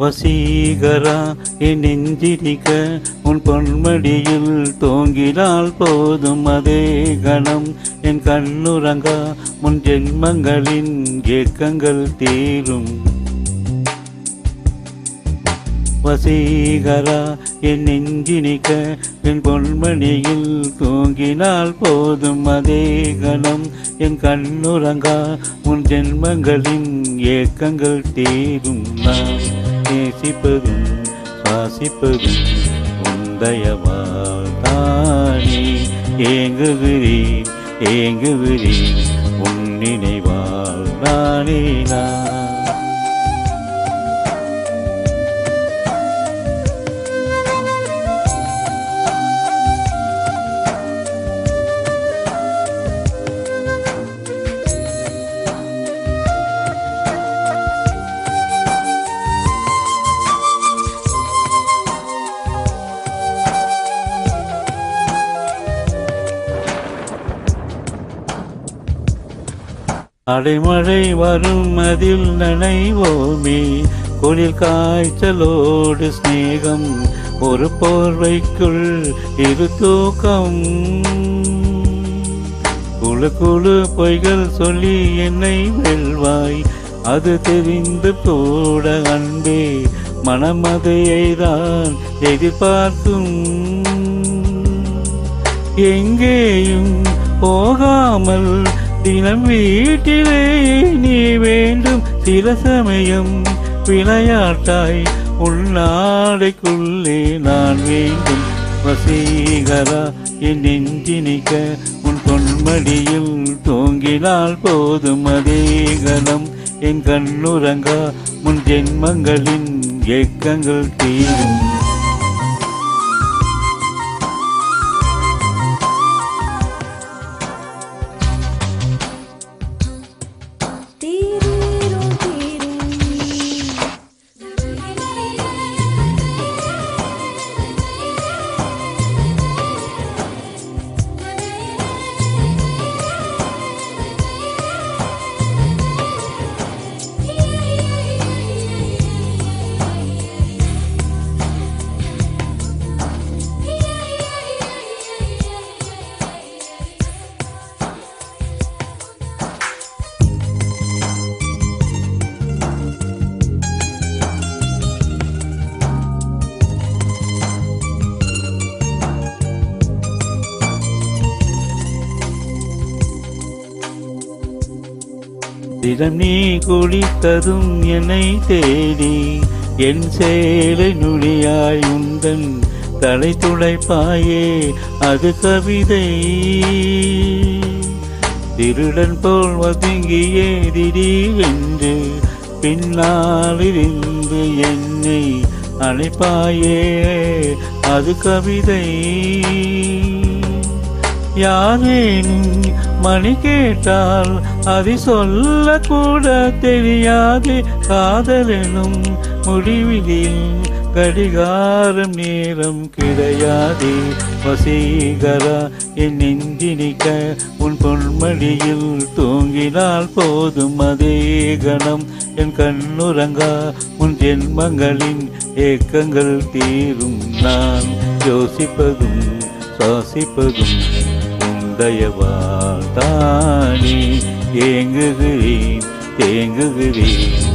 வசீகரா என் நெஞ்சிரிக்க உன் பொன்மடியில் தோங்கினால் போதும் அதே கணம். என் கண்ணுறங்கா முன் ஜென்மங்களின் ஏக்கங்கள் தீரும். வசீகரா என் நெஞ்சினிக்க என் பொன்மணியில் தூங்கினால் போதும் அதே கணம். என் கண்ணுறங்கா உன் ஜென்மங்களின் ஏக்கங்கள் தீரும். நான் நேசிப்பதும் சுவாசிப்பதும் உந்தயவால் தானே ஏங்குகிறேன் ஏங்குகிறேன் உன் நினைவால் நானே நான். அடைமழை வரும் அதில் நனைவோமே. குளிர் காய்ச்சலோடு சிநேகம் ஒரு போர்வைக்குள் இரு தூக்கம். குழு குழு பொய்கள் சொல்லி என்னை வெல்வாய். அது தெரிந்து கூட அன்பே. மனமதையை தான் எதிர்பார்க்கும் எங்கேயும் போகாமல் தினம் வீட்டிலே நீ வேண்டும் சில சமயம். விளையாட்டாய் உள்நாடைக்குள்ளே நான் வேண்டும். வசீகரா என் நெஞ்சினிக்க உன் பொன்மடியில் தூங்கினால் போதும். அதேகலம் என் கண்ணுரங்கா முன் ஜென்மங்களின் ஏக்கங்கள் தீரும். தினம் நீ குளித்ததும் என்னை தேடி என் சேலை நுழியாய் உந்தன் தலை துடைப்பாயே அது கவிதை. திருடன் போல் ஒதுங்கியே திடீரென்று பின்னாலிருந்து என்னை அழைப்பாயே அது கவிதை. யாரேனும் மணி கேட்டால் அதை கூட தெரியாது. காதலெனும் முடிவிலில் கடிகாரம் நேரம் கிடையாது. வசீகரா என் நெஞ்சினிக்க உன் பொன்மடியில் தூங்கினால் போதும் அதே கணம். என் கண்ணுறங்கா உன் ஜென்மங்களின் ஏக்கங்கள் தீரும். நான் யோசிப்பதும் சுவாசிப்பதும் உந்தயவால் தானே ஏங்குகிறேன் தேங்குகிறேன்.